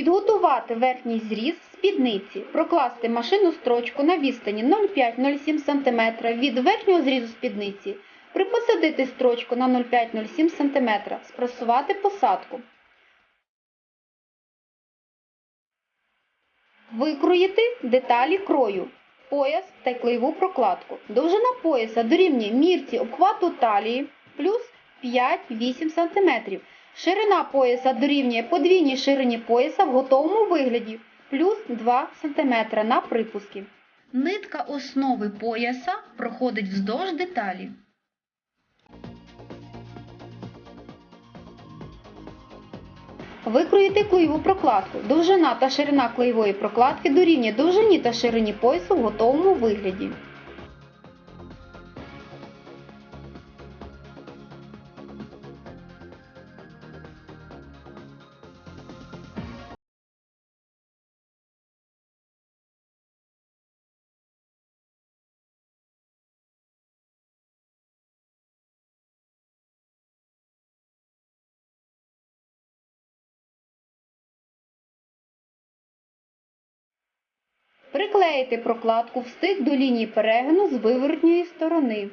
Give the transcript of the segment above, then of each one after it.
Підготувати верхній зріз спідниці, прокласти машину строчку на відстані 0,5-0,7 см від верхнього зрізу спідниці, припосадити строчку на 0,5-0,7 см, спресувати посадку. Викроїти деталі крою, пояс та клеєву прокладку. Довжина пояса дорівнює мірці обхвату талії плюс 5-8 см. Ширина пояса дорівнює подвійній ширині пояса в готовому вигляді плюс 2 см на припуски. Нитка основи пояса проходить вздовж деталі. Викроїти клеєву прокладку. Довжина та ширина клеєвої прокладки дорівнює довжині та ширині поясу в готовому вигляді. Приклеїти прокладку встиг до лінії перегину з виворотньої сторони.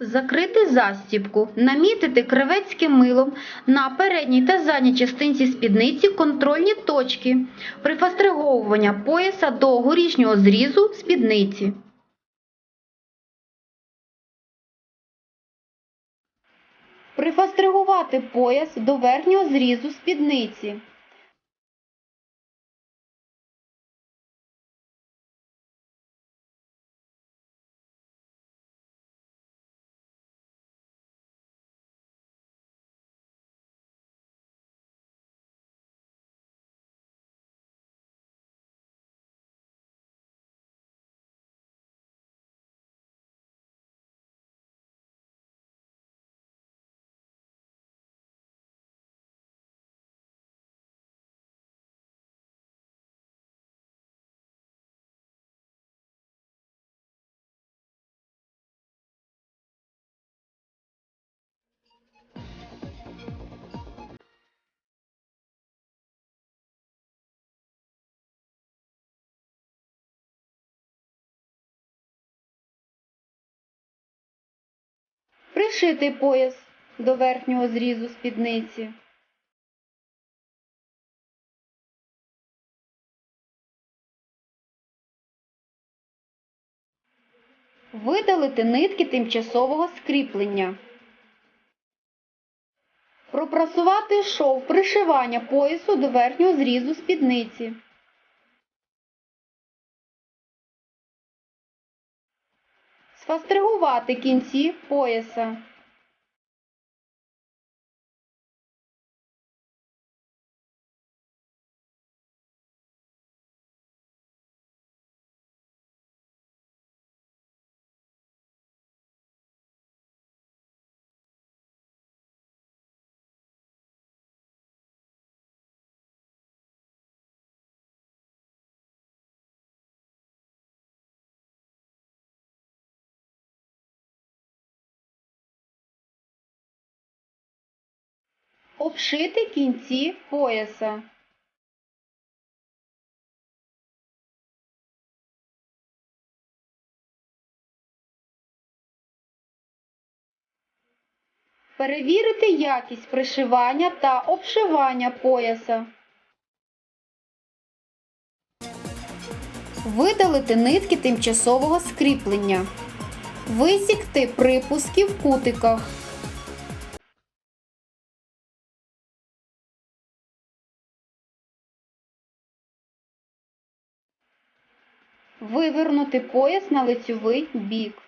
Закрити застібку, намітити кривецьким милом на передній та задній частинці спідниці контрольні точки прифастриговування пояса до горішнього зрізу спідниці. Прифастригувати пояс до верхнього зрізу спідниці. Пришити пояс до верхнього зрізу спідниці. Видалити нитки тимчасового скріплення. Пропрасувати шов пришивання поясу до верхнього зрізу спідниці. Сфастригувати кінці пояса. Обшити кінці пояса. Перевірити якість пришивання та обшивання пояса. Видалити нитки тимчасового скріплення. Висікти припуски в кутиках. Вивернути пояс на лицьовий бік.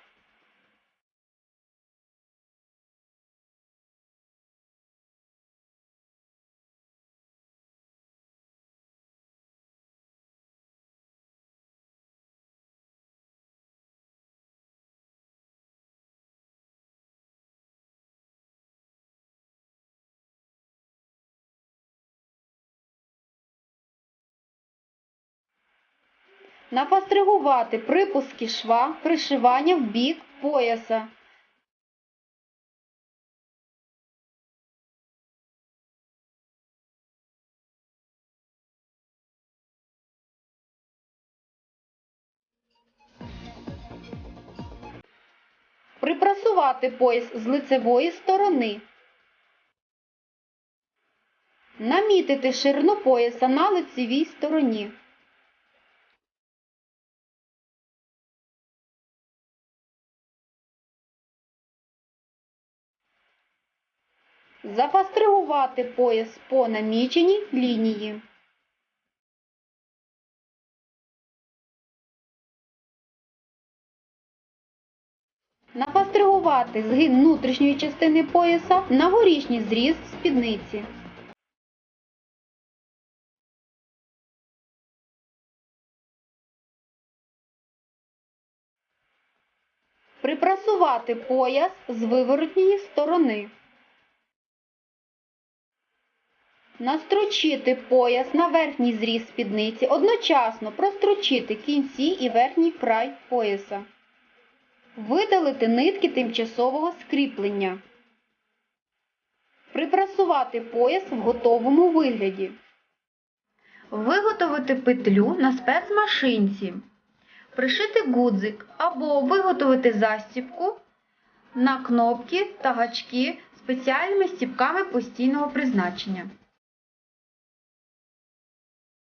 Нафастригувати припуски шва, пришивання в бік пояса. Припрасувати пояс з лицевої сторони. Намітити ширину пояса на лицевій стороні. Зафастригувати пояс по наміченій лінії. Нафастригувати згин внутрішньої частини пояса на горішній зріз спідниці. Припрасувати пояс з виворотньої сторони. Настрочити пояс на верхній зріз спідниці, одночасно прострочити кінці і верхній край пояса. Видалити нитки тимчасового скріплення. Припрасувати пояс в готовому вигляді. Виготовити петлю на спецмашинці. Пришити гудзик або виготовити застібку на кнопки та гачки спеціальними стіпками постійного призначення.